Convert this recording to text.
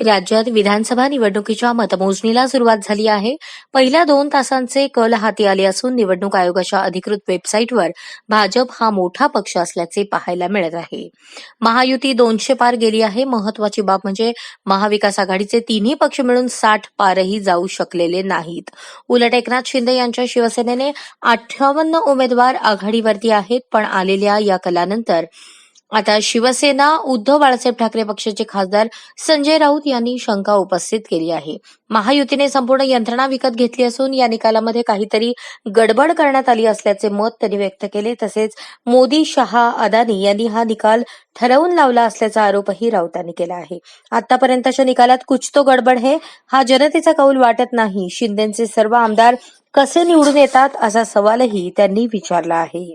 राज्यात विधानसभा निवडणुकीच्या मतमोजणीला सुरुवात झाली आहे. पहिल्या दोन तासांचे कल हाती आले असून निवडणूक आयोगाच्या अधिकृत वेबसाईटवर भाजप हा मोठा पक्ष असल्याचे पाहायला मिळत आहे. महायुती दोनशे पार गेली आहे. महत्वाची बाब म्हणजे महाविकास आघाडीचे तिन्ही पक्ष मिळून साठ पारही जाऊ शकलेले नाहीत. उलट एकनाथ शिंदे यांच्या शिवसेनेने अठ्ठावन्न उमेदवार आघाडीवरती आहेत पण आलेल्या या कलानंतर आता शिवसेना उद्धव बाळासाहेब ठाकरे पक्षाचे खासदार संजय राऊत यांनी शंका उपस्थित केली आहे. महायुतीने संपूर्ण यंत्रणा विकत घेतली असून या निकालामध्ये काहीतरी गडबड करण्यात आली असल्याचे मत त्यांनी व्यक्त केले. तसेच मोदी शहा अदानी यांनी हा निकाल ठरवून लावला असल्याचा आरोपही राऊतांनी केला आहे. आतापर्यंतच्या निकालात कुछ तो गडबड है हा जनतेचा कौल वाटत नाही. शिंदेचे सर्व आमदार कसे निवडून येतात असा सवालही त्यांनी विचारला आहे.